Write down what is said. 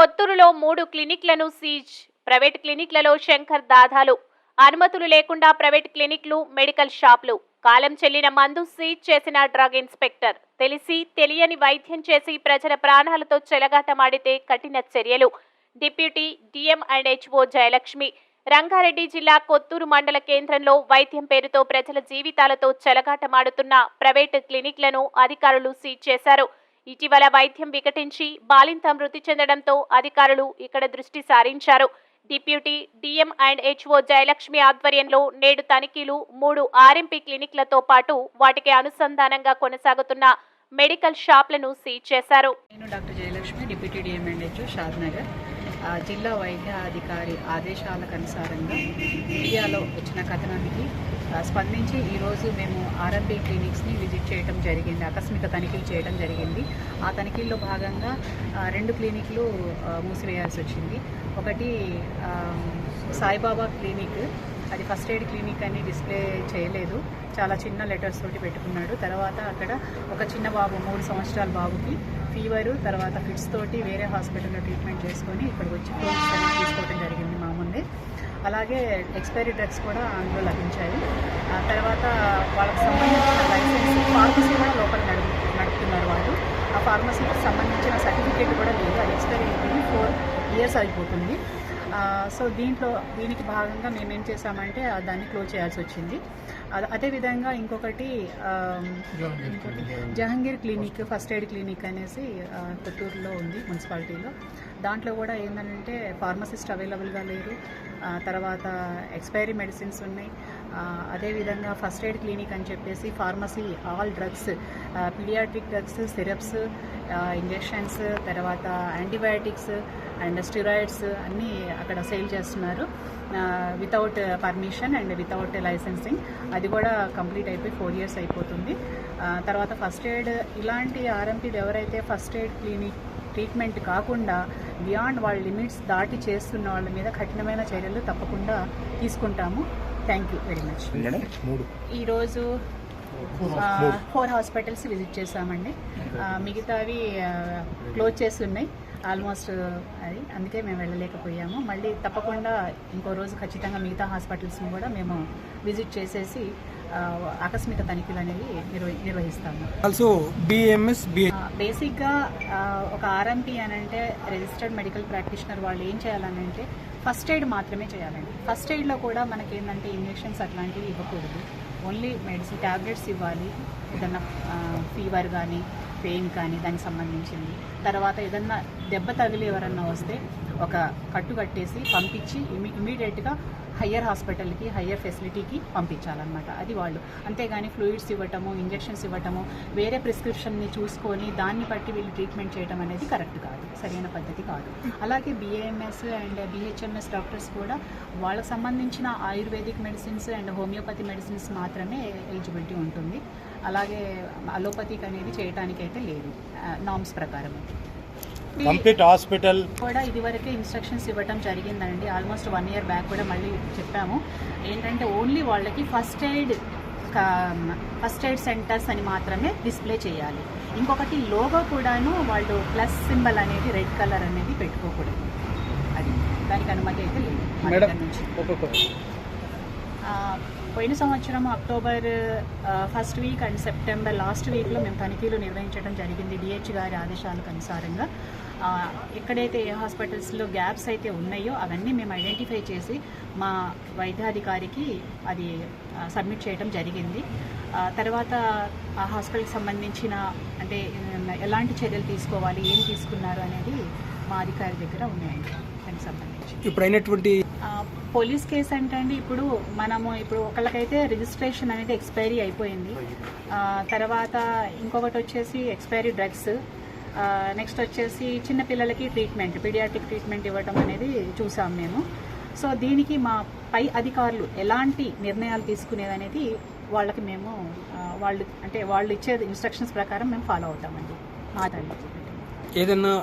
కొత్తూరులో మూడు క్లినిక్లను seize private క్లినిక్లలో శంకర్ దాదాలు. అనుమతులు లేకుండా ప్రైవేట్ క్లినిక్లు మెడికల్ షాపులు. కాలం చెల్లిన మందు సీజ్ చేసిన డ్రగ్ ఇన్స్పెక్టర్. తెలిసి తెలియని వైద్యం చేసి ప్రజల ప్రాణాలతో చెలగాటమాడితే కఠిన చర్యలు. Deputy DM and HO Jayalakshmi. Rangareddy జిల్లా కొత్తూరు మండల కేంద్రంలో వైద్యం పేరుతో ప్రజల జీవితాలతో చెలగాటమాడుతున్న ప్రైవేటు క్లినిక్లను అధికారులు సీజ్ చేశారు. ఇటీవల వైద్యం వికటించి బాలింత మృతి చెందడంతో అధికారులు ఇక్కడ దృష్టి సారించారు. Deputy DM and HO Jayalakshmi ఆధ్వర్యంలో నేడు తనిఖీలు మూడు ఆర్ఎంపీ క్లినిక్లతో పాటు వాటికి అనుసంధానంగా కొనసాగుతున్న మెడికల్ షాప్లను సీజ్ చేశారు. నేను doctor Jayalakshmi deputy DM and H Shadnagar. జిల్లా వైద్య అధికారి ఆదేశాలకు అనుసారంగా మీడియాలో వచ్చిన కథనానికి స్పందించి ఈరోజు మేము ఆర్ఎంపీ క్లినిక్స్ని విజిట్ చేయడం జరిగింది ఆకస్మిక తనిఖీలు చేయడం జరిగింది. ఆ తనిఖీల్లో భాగంగా రెండు క్లినిక్లు మూసివేయాల్సి వచ్చింది. ఒకటి సాయిబాబా క్లినిక్ అది ఫస్ట్ ఎయిడ్ క్లినిక్ అని డిస్ప్లే చేయలేదు. చాలా చిన్న లెటర్స్ తోటి పెట్టుకున్నాడు. తర్వాత అక్కడ ఒక చిన్న బాబు మూడు సంవత్సరాల బాబుకి ఫీవరు తర్వాత ఫిట్స్ తోటి వేరే హాస్పిటల్లో ట్రీట్మెంట్ చేసుకొని ఇక్కడికి వచ్చి తీసుకోవడం జరిగింది మా ముందే. అలాగే ఎక్స్పైరీ డ్రగ్స్ కూడా అందులో లభించాయి. ఆ తర్వాత వాళ్ళకి సంబంధించిన లైసెన్స్ ఫార్మసీ కూడా లోపల నడుపు నడుపుతున్నారు వాళ్ళు. ఆ ఫార్మసీకి సంబంధించిన సర్టిఫికేట్ కూడా లేదు. అది ఎక్స్పైరీ అయిపోయింది ఫోర్ ఇయర్స్ అయిపోతుంది. సో దీంట్లో దీనికి భాగంగా మేము ఏం చేసామంటే దాన్ని క్లోజ్ చేయాల్సి వచ్చింది. అద- అదేవిధంగా ఇంకొకటి Jahangir clinic. First. Aid clinic అనేసి ఆ, కొత్తూరులో ఉంది మున్సిపాలిటీలో. దాంట్లో కూడా ఏంటంటే ఫార్మసిస్ట్ అవైలబుల్గా లేరు. తర్వాత ఎక్స్పైరీ మెడిసిన్స్ ఉన్నాయి. అదేవిధంగా ఫస్ట్ ఎయిడ్ క్లినిక్ అని చెప్పేసి pharmacy all drugs paediatric drugs syrups injections తర్వాత యాంటీబయాటిక్స్ అండ్ స్టిరాయిడ్స్ అన్నీ అక్కడ సేల్ చేస్తున్నారు. Without permission and without licensing. అది కూడా కంప్లీట్ అయిపోయి ఫోర్ ఇయర్స్ అయిపోతుంది. తర్వాత ఫస్ట్ ఎయిడ్ ఇలాంటి ఆర్ఎంపీలు ఎవరైతే ఫస్ట్ ఎయిడ్ క్లినిక్ ట్రీట్మెంట్ కాకుండా బియాండ్ వాళ్ళ లిమిట్స్ దాటి చేస్తున్న వాళ్ళ మీద కఠినమైన చర్యలు తప్పకుండా తీసుకుంటాము. థ్యాంక్ యూ వెరీ మచ్ మూడు. ఈరోజు ఫోర్ హాస్పిటల్స్ విజిట్ చేసామండి మిగతావి క్లోజ్ చేసి ఉన్నాయి ఆల్మోస్ట్ అది అందుకే మేము వెళ్ళలేకపోయాము. మళ్ళీ తప్పకుండా ఇంకో రోజు ఖచ్చితంగా మిగతా హాస్పిటల్స్ని కూడా మేము విజిట్ చేసేసి ఆకస్మిక తనిఖీలు అనేవి నిర్వ నిర్వహిస్తాము. ఆల్సో బిఎంఎస్ బేసిక్గా ఒక ఆర్ఎంపీ అని అంటే రిజిస్టర్డ్ మెడికల్ ప్రాక్టీషనర్ వాళ్ళు ఏం చేయాలని అంటే ఫస్ట్ ఎయిడ్ మాత్రమే చేయాలండి. ఫస్ట్ ఎయిడ్లో కూడా మనకి ఏంటంటే ఇంజెక్షన్స్ అట్లాంటివి ఇవ్వకూడదు. ఓన్లీ మెడిసిన్ ట్యాబ్లెట్స్ ఇవ్వాలి. ఏదన్నా ఫీవర్ కానీ పెయిన్ కానీ దానికి సంబంధించింది. తర్వాత ఏదన్నా దెబ్బ తగిలి ఎవరన్నా వస్తే ఒక కట్టు కట్టేసి పంపించి ఇమీ ఇమీడియట్గా హయ్యర్ హాస్పిటల్కి హయ్యర్ ఫెసిలిటీకి పంపించాలన్నమాట. అది వాళ్ళు. అంతేగాని ఫ్లూయిడ్స్ ఇవ్వటము ఇంజెక్షన్స్ ఇవ్వటము వేరే ప్రిస్క్రిప్షన్ని చూసుకొని దాన్ని బట్టి వీళ్ళు ట్రీట్మెంట్ చేయడం అనేది కరెక్ట్ కాదు. సరైన పద్ధతి కాదు. అలాగే బిఏఎంఎస్ అండ్ బిహెచ్ఎంఎస్ డాక్టర్స్ కూడా వాళ్ళకి సంబంధించిన ayurvedic medicines and homoeopathy medicines మాత్రమే ఎలిజిబిలిటీ ఉంటుంది. అలాగే అలోపతిక్ అనేది చేయటానికైతే లేదు. నామ్స్ ప్రకారం. Complete hospital. కూడా ఇదివరకే ఇన్స్ట్రక్షన్స్ ఇవ్వటం జరిగిందండి. ఆల్మోస్ట్ వన్ ఇయర్ బ్యాక్ కూడా మళ్ళీ చెప్పాము. ఏంటంటే ఓన్లీ వాళ్ళకి first aid first aid centres అని మాత్రమే డిస్ప్లే చేయాలి. ఇంకొకటి లోగో కూడాను వాళ్ళు ప్లస్ సింబల్ అనేది రెడ్ కలర్ అనేది పెట్టుకోకూడదు. అది దానికి అనుమతి అయితే లేదు. నుంచి. పోయిన సంవత్సరం October first week and September last వీక్లో మేము తనిఖీలు నిర్వహించడం జరిగింది డిహెచ్ గారి ఆదేశాలకు అనుసారంగా. ఎక్కడైతే ఏ హాస్పిటల్స్లో గ్యాప్స్ అయితే ఉన్నాయో అవన్నీ మేము ఐడెంటిఫై చేసి మా వైద్యాధికారికి అది సబ్మిట్ చేయడం జరిగింది. తర్వాత ఆ హాస్పిటల్కి సంబంధించిన అంటే ఎలాంటి చర్యలు తీసుకోవాలి ఏం తీసుకున్నారు అనేది మా అధికారి దగ్గర ఉన్నాయండి. దానికి సంబంధించి. ఇప్పుడు అయినటువంటి పోలీస్ కేసు అంటే అండి ఇప్పుడు మనము ఇప్పుడు ఒకళ్ళకైతే రిజిస్ట్రేషన్ అనేది ఎక్స్పైరీ అయిపోయింది. తర్వాత ఇంకొకటి వచ్చేసి ఎక్స్పైరీ డ్రగ్స్. నెక్స్ట్ వచ్చేసి చిన్న పిల్లలకి ట్రీట్మెంట్ పీడియాటిక్ ట్రీట్మెంట్ ఇవ్వటం అనేది చూసాం మేము. సో దీనికి మా పై అధికారులు ఎలాంటి నిర్ణయాలు తీసుకునేది అనేది వాళ్ళకి మేము వాళ్ళు అంటే వాళ్ళు ఇచ్చే ఇన్స్ట్రక్షన్స్ ప్రకారం మేము ఫాలో అవుతామండి. మా ఏదైనా